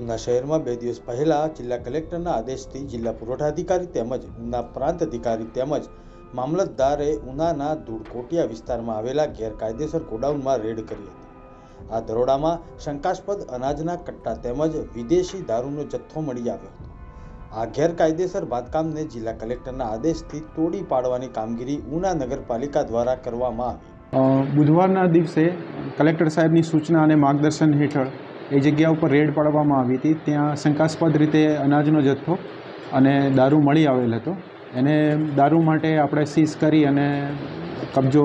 ઉના શહેરમાં બે દિવસ પહેલા જિલ્લા કલેક્ટરના આદેશથી જિલ્લા પુરવઠા અધિકારી તેમજ ઉના પ્રાંત અધિકારી તેમજ મામલતદારે ઉનાના ધૂળકોટિયા વિસ્તારમાં આવેલા ગેરકાયદેસર ગોડાઉનમાં રેડ કરી હતી. આ દરોડામાં શંકાસ્પદ અનાજના કટ્ટા તેમજ વિદેશી દારૂનો જથ્થો મળી આવ્યો હતો. આ ગેરકાયદેસર બાંધકામને જિલ્લા કલેક્ટરના આદેશથી તોડી પાડવાની કામગીરી ઉના નગરપાલિકા દ્વારા કરવામાં આવી. બુધવારના દિવસે કલેક્ટર સાહેબની સૂચના અને માર્ગદર્શન હેઠળ એ જગ્યા ઉપર રેડ પાડવામાં આવી હતી. ત્યાં શંકાસ્પદ રીતે અનાજનો જથ્થો અને દારૂ મળી આવેલ હતો. એને દારૂ માટે આપણે સીઝ કરી અને કબજો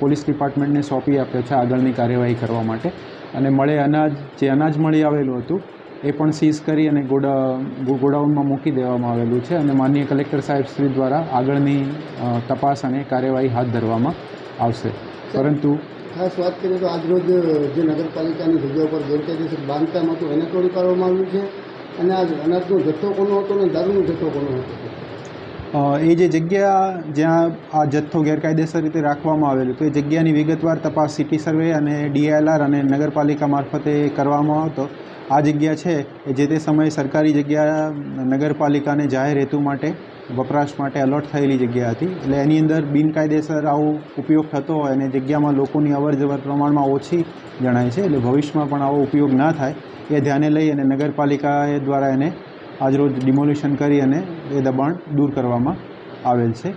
પોલીસ ડિપાર્ટમેન્ટને સોંપી આપ્યો છે આગળની કાર્યવાહી કરવા માટે. અને મળે અનાજ જે અનાજ મળી આવેલું હતું એ પણ સીઝ કરી અને ગોડા ગોડાઉનમાં મૂકી દેવામાં આવેલું છે. અને માનનીય કલેક્ટર સાહેબ શ્રી દ્વારા આગળની તપાસ અને કાર્યવાહી હાથ ધરવામાં આવશે. પરંતુ ખાસ વાત કરીએ તો આજરોજ જે નગરપાલિકાની જગ્યા ઉપર ગેરકાયદેસર બાંધકામ હતું, એને તોડી પાડવામાં આવ્યું છે. અને આ અનાજનો જથ્થો કોનો હતો અને દારૂનો જથ્થો કોનો હતો? એ જે જગ્યા જ્યાં આ જથ્થો ગેરકાયદેસર રીતે રાખવામાં આવેલું તો એ જગ્યાની વિગતવાર તપાસ સિટી સર્વે અને ડીએલઆર અને નગરપાલિકા મારફતે કરવામાં આવતો આ જગ્યા છે જે તે સમયે સરકારી જગ્યા નગરપાલિકાને જાહેર હેતુ માટે વપરાશ માટે અલોટ થયેલી જગ્યા હતી. એટલે એની અંદર બિનકાયદેસર આવો ઉપયોગ થતો હોય અને જગ્યામાં લોકોની અવર જવર પ્રમાણમાં ઓછી જણાય છે, એટલે ભવિષ્યમાં પણ આવો ઉપયોગ ના થાય, એ ધ્યાને લઈ અને નગરપાલિકા દ્વારા એને આજરોજ ડિમોલિશન કરી અને એ દબાણ દૂર કરવામાં આવેલ છે.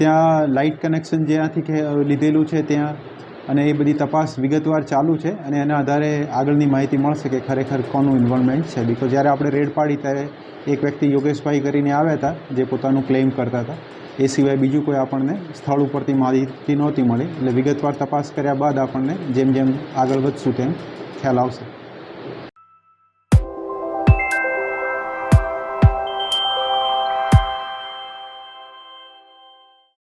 ત્યાં લાઇટ કનેક્શન જ્યાંથી લીધેલું છે, ત્યાં અને એ બધી તપાસ વિગતવાર ચાલુ છે અને એના આધારે આગળની માહિતી મળશે કે ખરેખર કોનું ઇન્વોલ્વમેન્ટ છે. બીકોઝ જ્યારે આપણે રેડ પાડી ત્યારે એક વ્યક્તિ યોગેશભાઈ કરીને આવ્યા હતા, જે પોતાનું ક્લેમ કરતા હતા. એ સિવાય બીજું કોઈ આપણને સ્થળ ઉપરથી માહિતી નહોતી મળી. એટલે વિગતવાર તપાસ કર્યા બાદ આપણને જેમ જેમ આગળ વધશું તેમ ખ્યાલ આવશે.